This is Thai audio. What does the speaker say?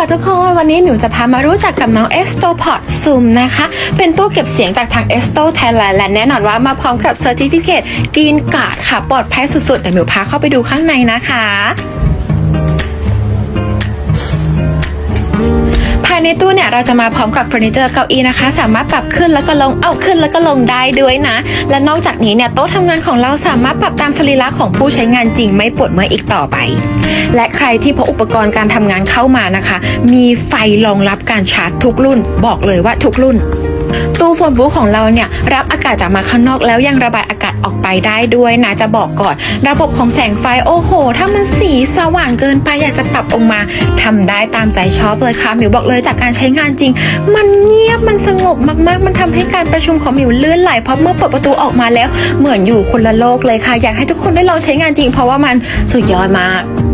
ค่ะทุกคน วันนี้หมิวจะพามารู้จักกับน้อง e x t o p o d Zoom นะคะ เป็นตู้เก็บเสียงจากทาง e x t o Thailand และแน่นอนว่ามาพร้อมกับ Certificate Green Card ค่ะ ปลอดภัยสุดๆเดี๋ยวหมิวพาเข้าไปดูข้างในนะคะ ในตู้เนี่ยเราจะมาพร้อมกับเฟอร์นิเจอร์เก้าอี้นะคะ สามารถปรับขึ้นแล้วก็ลงเอาขึ้นแล้วก็ลงได้ด้วยนะ และนอกจากนี้เนี่ยโต๊ะทำงานของเราสามารถปรับตามสรีระของผู้ใช้งานจริงไม่ปวดเมื่อยอีกต่อไป และใครที่พกอุปกรณ์การทำงานเข้ามานะคะ มีไฟรองรับการชาร์จทุกรุ่น บอกเลยว่าทุกรุ่น ตู้โฟนบูธของเราเนี่ยรับอากาศจากมาข้างนอกแล้วยังระบายอากาศออกไปได้ด้วยนะจะบอกก่อน ระบบของแสงไฟโอ้โห ถ้ามันสีสว่างเกินไปอยากจะปรับองค์มาทำได้ตามใจชอบเลยค่ะหมิวบอกเลยจากการใช้งานจริง มันเงียบมันสงบมากๆ มันทำให้การประชุมของหมิวลื่นไหลเพราะเมื่อเปิดประตูออกมาแล้ว เหมือนอยู่คนละโลกเลยค่ะ อยากให้ทุกคนได้ลองใช้งานจริง เพราะว่ามันสุดยอดมาก